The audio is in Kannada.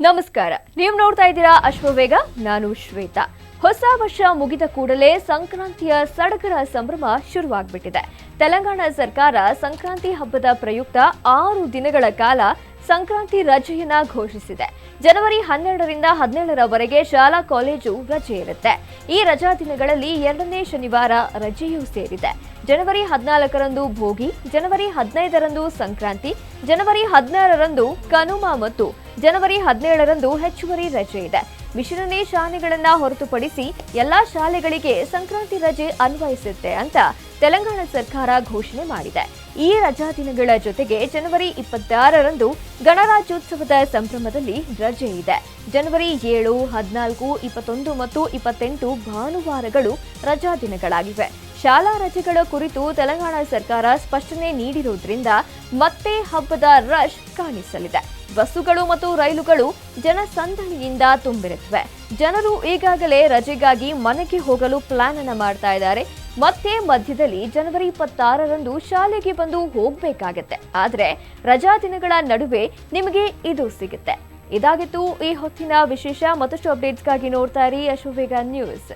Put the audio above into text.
ನಮಸ್ಕಾರ. ನೀವು ನೋಡ್ತಾ ಇದ್ದೀರಾ ಅಶ್ವವೇಗ ನಾನು ಶ್ವೇತಾ. ಹೊಸ ವರ್ಷ ಮುಗಿದ ಕೂಡಲೇ ಸಂಕ್ರಾಂತಿಯ ಸಡಗರ ಸಂಭ್ರಮ ಶುರುವಾಗ್ಬಿಟ್ಟಿದೆ. ತೆಲಂಗಾಣ ಸರ್ಕಾರ ಸಂಕ್ರಾಂತಿ ಹಬ್ಬದ ಪ್ರಯುಕ್ತ ಆರು ದಿನಗಳ ಕಾಲ ಸಂಕ್ರಾಂತಿ ರಜೆಯನ್ನ ಘೋಷಿಸಿದೆ. ಜನವರಿ ಹನ್ನೆರಡರಿಂದ ಹದಿನೇಳರವರೆಗೆ ಶಾಲಾ ಕಾಲೇಜು ರಜೆ ಇರುತ್ತೆ. ಈ ರಜಾ ದಿನಗಳಲ್ಲಿ ಎರಡನೇ ಶನಿವಾರ ರಜೆಯೂ ಸೇರಿದೆ. ಜನವರಿ ಹದಿನಾಲ್ಕರಂದು ಭೋಗಿ, ಜನವರಿ ಹದಿನೈದರಂದು ಸಂಕ್ರಾಂತಿ, ಜನವರಿ ಹದಿನಾರರಂದು ಕನುಮ ಮತ್ತು ಜನವರಿ ಹದಿನೇಳರಂದು ಹೆಚ್ಚುವರಿ ರಜೆ ಇದೆ. ಮಿಶ್ರನೇ ಶಾಲೆಗಳನ್ನ ಹೊರತುಪಡಿಸಿ ಎಲ್ಲಾ ಶಾಲೆಗಳಿಗೆ ಸಂಕ್ರಾಂತಿ ರಜೆ ಅನ್ವಯಿಸುತ್ತೆ ಅಂತ ತೆಲಂಗಾಣ ಸರ್ಕಾರ ಘೋಷಣೆ ಮಾಡಿದೆ. ಈ ರಜಾ ದಿನಗಳ ಜೊತೆಗೆ ಜನವರಿ ಇಪ್ಪತ್ತಾರರಂದು ಗಣರಾಜ್ಯೋತ್ಸವದ ಸಂಭ್ರಮದಲ್ಲಿ ರಜೆ ಇದೆ. ಜನವರಿ ಏಳು, ಹದಿನಾಲ್ಕು, ಇಪ್ಪತ್ತೊಂದು ಮತ್ತು ಇಪ್ಪತ್ತೆಂಟು ಭಾನುವಾರಗಳು ರಜಾ ದಿನಗಳಾಗಿವೆ. ಶಾಲಾ ರಜೆಗಳ ಕುರಿತು ತೆಲಂಗಾಣ ಸರ್ಕಾರ ಸ್ಪಷ್ಟನೆ ನೀಡಿರುವುದರಿಂದ ಮತ್ತೆ ಹಬ್ಬದ ರಶ್ ಕಾಣಿಸಲಿದೆ. ಬಸ್ಸುಗಳು ಮತ್ತು ರೈಲುಗಳು ಜನಸಂದಣಿಯಿಂದ ತುಂಬಿರುತ್ತವೆ. ಜನರು ಈಗಾಗಲೇ ರಜೆಗಾಗಿ ಮನೆಗೆ ಹೋಗಲು ಪ್ಲಾನ್ ಅನ್ನು ಮಾಡ್ತಾ ಇದ್ದಾರೆ. ಮತ್ತೆ ಮಧ್ಯದಲ್ಲಿ ಜನವರಿ ಇಪ್ಪತ್ತಾರರಂದು ಶಾಲೆಗೆ ಬಂದು ಹೋಗಬೇಕಾಗತ್ತೆ. ಆದರೆ ರಜಾ ದಿನಗಳ ನಡುವೆ ನಿಮಗೆ ಇದು ಸಿಗುತ್ತೆ. ಇದಾಗಿತ್ತು ಈ ಹೊತ್ತಿನ ವಿಶೇಷ ಮತ್ತಷ್ಟು ಅಪ್ಡೇಟ್ಸ್ಗಾಗಿ ನೋಡ್ತಾ ಇರಿ ಅಶ್ವವೇಗ ನ್ಯೂಸ್.